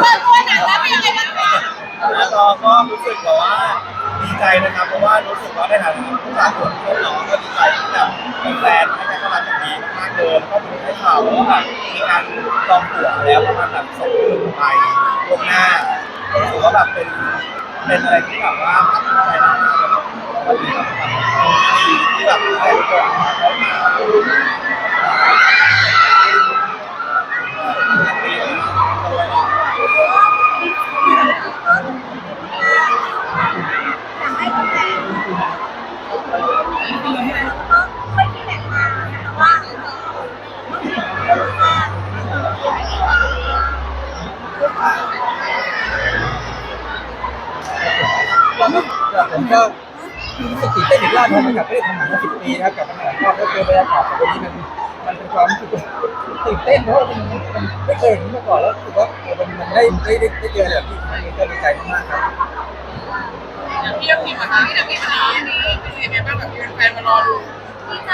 เปิดตัวหนังแล้วเป็นยังไงบ้างคะแล้วก็ก็รู้สึกแบบว่าดีใจนะครับ เพราะว่ารู้สึกว่าในฐานะผู้จัดคนเพื่อนน้องก็ดีใจที่แบบแฟนให้การต้อนรับอย่างดีมากเลยแล้วก็มีให้ข่าวว่าแบบมีการจองตั๋วแล้วประมาณแบบสองเดือนไปล่วงหน้าก็รู้สึกว่าแบบเป็นเป็นอะไรที่แบบว่าภาคภูมิใจมากๆเลยก็ดีครับที่แบบหลายคนได้มา ผมก็รู้สึกตื่นเต้นอีกรอบนึงนะครับไม่ได้ทำหนังมาสิบปีนะครับกับหนังก็เจอบรรยากาศแบบนี้มันมันเป็นความรู้สึกตื่นเต้นเพราะว่ามันมันไม่เคยเห็นมาก่อนแล้วรู้สึกว่ามันมันได้ได้ได้เจอแบบนี้ครั้งนี้ก็ดีใจมากครับพี่ยังมพ์นะคะพี่ยังพิมพ์นะคะอันนี้เป็นยังไงบ้างแบบมีแฟนๆมารอดูดีใจ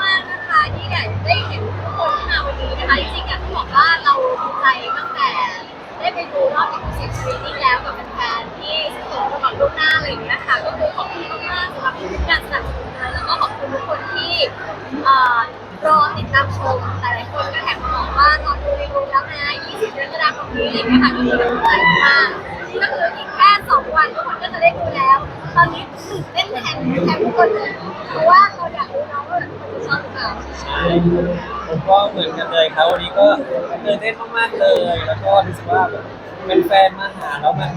มากๆนะคะที่ได้ได้เห็นทุกคนที่มาวันนี้นะคะจริงๆอยากบอกว่าเราดีใจตั้งแต่ได้ไปดูรอบ exclusive screening แล้ รอติดตามชมหลายๆคนก็แท็กมบอกว่าตอนดูรีวิวแล้วนะ20กรกฎาคมนี้อะไรเงี้ยค่ะก็มีกำลังใจมากก็คืออีกแค่สองวันทุกคนก็จะได้ดูแล้ว ตอนนี้ตื่นเต้นแทนแทนทุกคนเลยเพราะว่าเราอยากรู้น้องว่าแบบจะชอบหรือเปล่าผมก็เหมือนกันเลยครับวันนี้ก็ตื่นเต้นมากๆเลย แล้วก็รู้สึกว่าเป็นแฟนมาหาแล้วมัน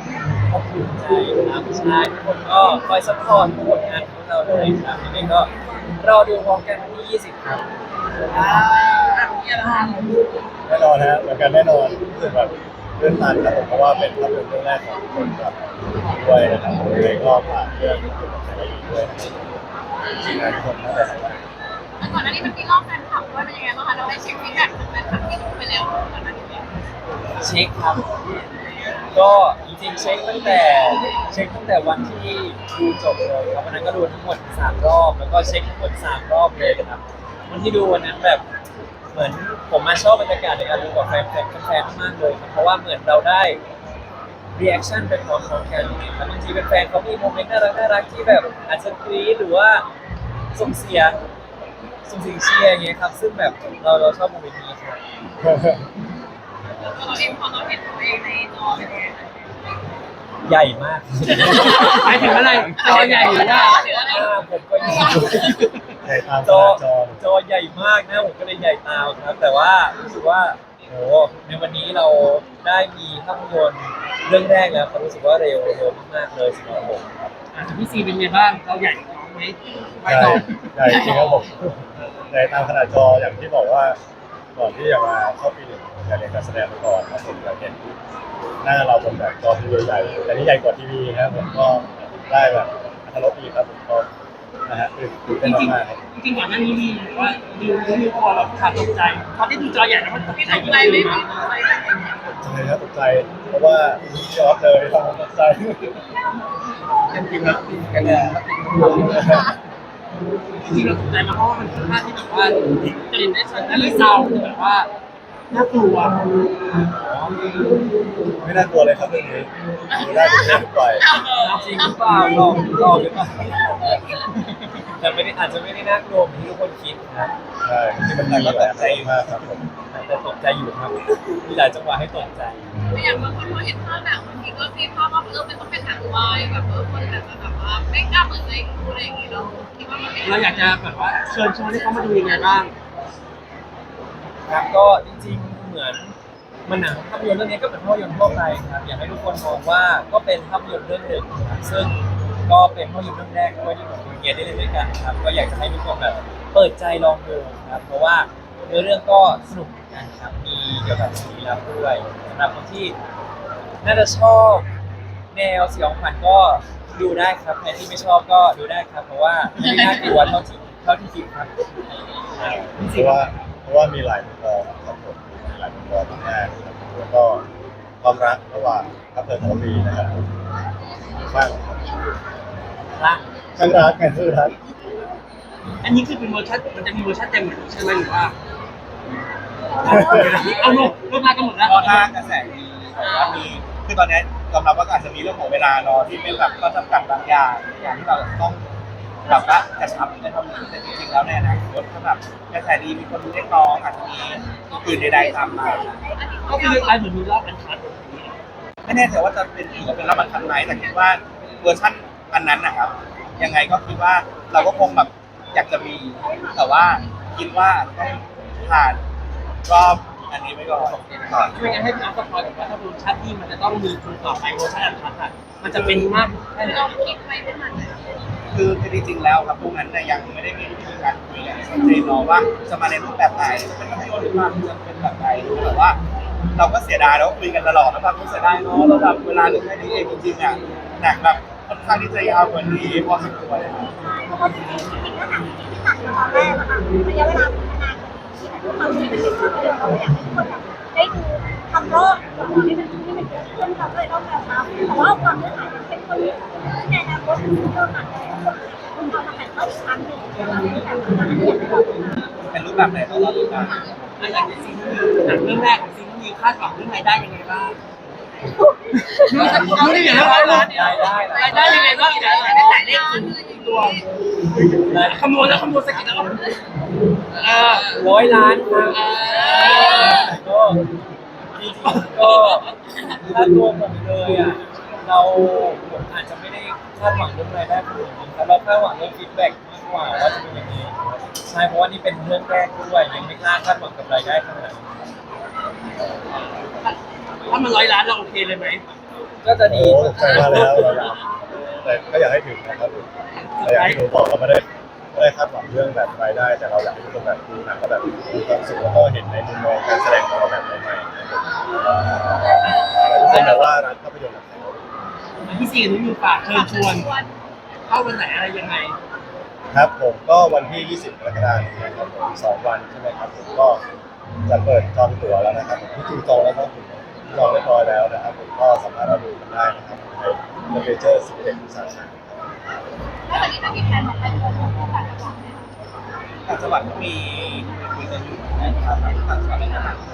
อบอุ่นใจนะครับใช่ทุกคนก็คอยซัพพอร์ตผลงานของเราเลยครับยังไงก็รอดูพร้อมกันวันที่ 20 ครับ แน่นอนฮะเหมือนกันแน่นอนรู้สึกแบบเรื่องตันครับผมเพราะว่าเป็นภาพยนตร์เรื่องแรกของคนกับด้วยนะครับผมเลยก็ผ่านเรื่องคุณกับสายอีด้วยนะจริงๆทุกคนน่าจะทำได้แล้วก่อนหน้านี้มันมีรอบแฟนคลับด้วยเป็นยังไงบ้างคะเราได้เช็คฟีดแบ็กจากแฟนคลับที่ดูไปแล้วก่อนหน้านี้เช็คครับ ก็จริงๆเช็คตั้งแต่เช็คตั้งแต่วันที่ดูจบเลยครับวันนั้นก็ดูทั้งหมดสามรอบแล้วก็เช็คทั้งหมดสามรอบเลยครับ วันที่ดูวันนั้นแบบ เหมือนผมมาชอบบรรยากาศในการดูกับแฟนแฟนแฟนมากๆเลยครับเพราะว่าเหมือนเราได้รีแอคชั่นเป็นพร้อมๆกันครับบางทีเป็นแฟนเขามีโมเมนต์น่ารักน่ารักที่แบบอาจจะกรี๊ดหรือว่าส่งเสียงส่งเสียงเชียร์อย่างเงี้ยครับ ซึ่งแบบเราเราชอบโมเมนต์นี้ครับตัวเราเองพอเราเห็นตัวเองในจอเป็นยังไงคะใหญ่มากหมายถึงอะไรจอใหญ่หรือว่าหรืออะไรหน้าผมก็ใหญ่ ใหญ่ตามขจอนาดจอจอใหญ่มากนะผมก็เลยใหญ่ตามครับ แต่ว่ารู้สึกว่าโหในวันนี้เราได้มีภาพยนตร์เรื่องแรกแล้วครับรู้สึกว่าเร็วเร็วมากๆเลยสำหรับผมครับพี่ซีเป็นไงบ้างเราใหญ่น้องไหมใหญ่ใหญ่จริงครับผมใหญ่ตามขนาดจออย่างที่บอกว่าก่อนที่จะมาเข้าปีหนึ่งอยากเรียนการแสดงมาก่อนครับผมอยากเห็นหน้าเราบนแบบจอทีวีใหญ่ๆแต่นี่ใหญ่กว่าทีวีนะครับผมก็ได้แบบอัตลดดีครับผมก็ นะฮะตื่นตื่นเต้นมากๆครับจริงๆก่อนหน้านี้มีว่าดิวดิวพอเราขาดตกใจพอได้ดูจอใหญ่แล้วมันตกพี่ใจตกใจไหมพี่ตกใจไหมใช่ครับตกใจเพราะว่าพี่ออฟเลยทำตกใจยังจริงแล้วกันเลยจริงๆเราตกใจมาเพราะว่ามันค่อนข้างที่แบบว่าจะเห็นได้ชัดและเรื่องเศร้าแบบว่าน่ากลัว ไม่น่ากลัวเลยครับเรื่องนี้ดูได้ทุกเรื่องทุกวัยจริงหรือเปล่าหลอกหลอกหรือเปล่าแต่ไม่ได้อาจจะไม่ได้น่ากลัวเหมือนที่ทุกคนคิดครับใช่ที่มันหนักและแรงมากครับผมแต่ตกใจอยู่ครับมีหลายจังหวะให้ตกใจไม่อย่างบางคนพอเห็นภาพหนังบางทีก็คิดภาพว่าเออมันต้องเป็นหนังวายแบบเออคนแบบจะแบบว่าไม่กล้าเปิดใจดูอะไรอย่างงี้เราคิดว่ามันไม่เราอยากจะแบบว่าเชิญชวนให้เขามาดูยังไงบ้างครับก็จริงๆเหมือน มันหนังภาพยนตร์เรื่องนี้ก็เป็นภาพยนตร์ทั่วไปครับอยากให้ทุกคนมองว่าก็เป็นภาพยนตร์เรื่องหนึ่งครับซึ่งก็เป็นภาพยนตร์เรื่องแรกด้วยที่ผมกับเกียรติได้เล่นด้วยกันครับก็อยากจะให้ทุกคนแบบเปิดใจลองดูครับเพราะว่าเนื้อเรื่องก็สนุกเหมือนกันครับมีเกี่ยวกับสีลับด้วยสำหรับคนที่น่าจะชอบแนวสยองขวัญก็ดูได้ครับใครที่ไม่ชอบก็ดูได้ครับ เพราะว่าไม่น่ากลัวเท่าที่เท่าที่คิดครับเพราะว่าเพราะว่ามีหลายมุมมองครับผมมีหลายมุมมองมากๆครับแล้ว ก็ความรักระหว่างพับเพลินกับบีนะครับข้างร่างข้างรักไงคือรักอันนี้คือเป็นเวอร์ชันมันจะมีเวอร์ชันเต็มใช่ไหมหรือว่าเอาลูกลูกมากันหมดแล้ว ก็ถ้ากระแสดีแต่ว่ามีคือตอนนี้ยอมรับว่าก็อาจจะมีเรื่องของเวลาเนาะที่เป็นแบบข้อจำกัดบางอย่างอย่างที่เราต้อง แบบว่ากระชับในทำแต่จริงๆแล้วในอนาคตถ้าแบบกระแสดีมีคนเรียกร้องอาจจะมีอื่นใดๆตามมาก็คือคล้ายๆเหมือนมีรอบอันคัดไม่แน่ใจว่าจะเป็นอีกเป็นรับประทานไหมแต่คิดว่าเวอร์ชันอันนั้นนะครับ ยังไงก็คิดว่าเราก็คงแบบอยากจะมี แต่ว่าคิดว่าต้องผ่านรอบอันนี้ไปก่อนก่อนไม่งั้นให้พี่อาร์ตสปอยกับว่าถ้าเวอร์ชันที่มันจะต้องมีชุดต่อไปเวอร์ชันอันคัดอะมันจะเป็นมากแค่ไหนเราคิดไว้เป็นมันไหน คือคือจริงๆแล้วครับพวกนั้นเนี่ยยังไม่ได้มีการคุยกันชัดเจนเนาะว่าจะมาในรูปแบบไหนจะเป็นภาพยนตร์หรือว่าจะเป็นแบบไหนแต่ว่า เราก็เสียดายแล้วคุยกันตลอดนะครับเสียดายเนาะแล้วแบบเวลาเหลือแค่นี้เองจริงๆอะหนังแบบค่อนข้างที่จะยาวกว่านี้พอสมควรเลยครับเพราะว่าจริงๆจริงๆเนื้อหนังที่ตัดมาตอนแรกอะค่ะระยะเวลามันนานกว่านี้ที่ด้วยความที่มันเป็นภาพยนตร์เราอยากให้คนแบบได้ดูทำรอบก่อนที่มันที่มันเกิดขึ้นเราก็เลยต้องแบบรับแต่ว่าความเนื้อหามัน ในอนาคตมันจะหนังคนเราทำแบบอีกครั้งหนึ่งเป็นรูปแบบไหนต้องรอดูกันอันอย่างในซีรีส์หนังเรื่องแรกของซีรีส์คาดหวังเรื่องรายได้ยังไงบ้างเอาได้อย่างไรบ้างได้ได้รายได้ยังไงบ้างอย่าได้แต่เลขสูงตัวคำนวณแล้วคำนวณสกิลแล้วเออร้อยล้านครับก็จริงๆก็ถ้าตัวผมเลยอะ เราผมอาจจะไม่ได้คาดหวังเรื่องรายได้ขนาดนั้นแต่เราคาดหวังเรื่องฟีดแบ็กมากกว่าว่าจะเป็นยังไงใช่เพราะว่านี่เป็นเรื่องแรกด้วยยังไม่กล้าคาดหวังกับรายได้ขนาดนั้นถ้ามันร้อยล้านเราโอเคเลยไหมก็จะดีโอ้ใกล้มาแล้วแต่ก็อยากให้ถึงนะครับแต่อย่างที่หนูบอกเราไม่ได้ไม่ได้คาดหวังเรื่องแบบรายได้ แต่เราอยากให้ทุกคนแบบดูหนังแล้วแบบมีความสุขแล้วก็เห็นในมุมมองการแสดงของเราแบบใหม่ๆทุกคนแบบว่าร้านภาพยนตร์ พี่ซีนี่มีฝากเชิญชวนเข้าวันไหนอะไรยังไง ครับผมก็วันที่ 20กรกฎาคมนี้นะครับผมสองวันใช่ไหมครับผมก็จะเปิดจองตั๋วแล้วนะครับผมที่จริงจองแล้วก็จองเรียบร้อยแล้วนะครับผมก็สามารถเอาดูกันได้นะครับในเมเจอร์11สาขาถ้าตอนนี้จะมีแผนของใครเป็นคนต่างจังหวัดไหมต่างจังหวัดก็มีคุยกันอยู่นะครับต่างจังหวัดในขณะนี้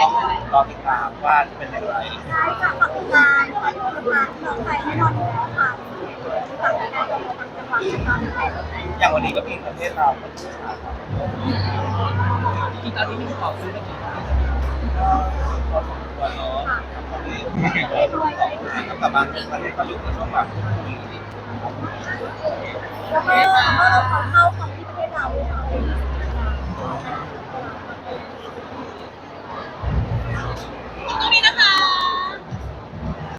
ต้องรอติดตามว่าจะเป็นอย่างไร อย่างวันนี้ก็มีประเทศเราจริงตอนนี้มีขอซื้อกันอยู่พอสมควรเนาะตอนนี้กับบางประเทศก็อยู่ในช่วงแบบแล้วก็แล้วก็เอาเข้าของที่ประเทศเรา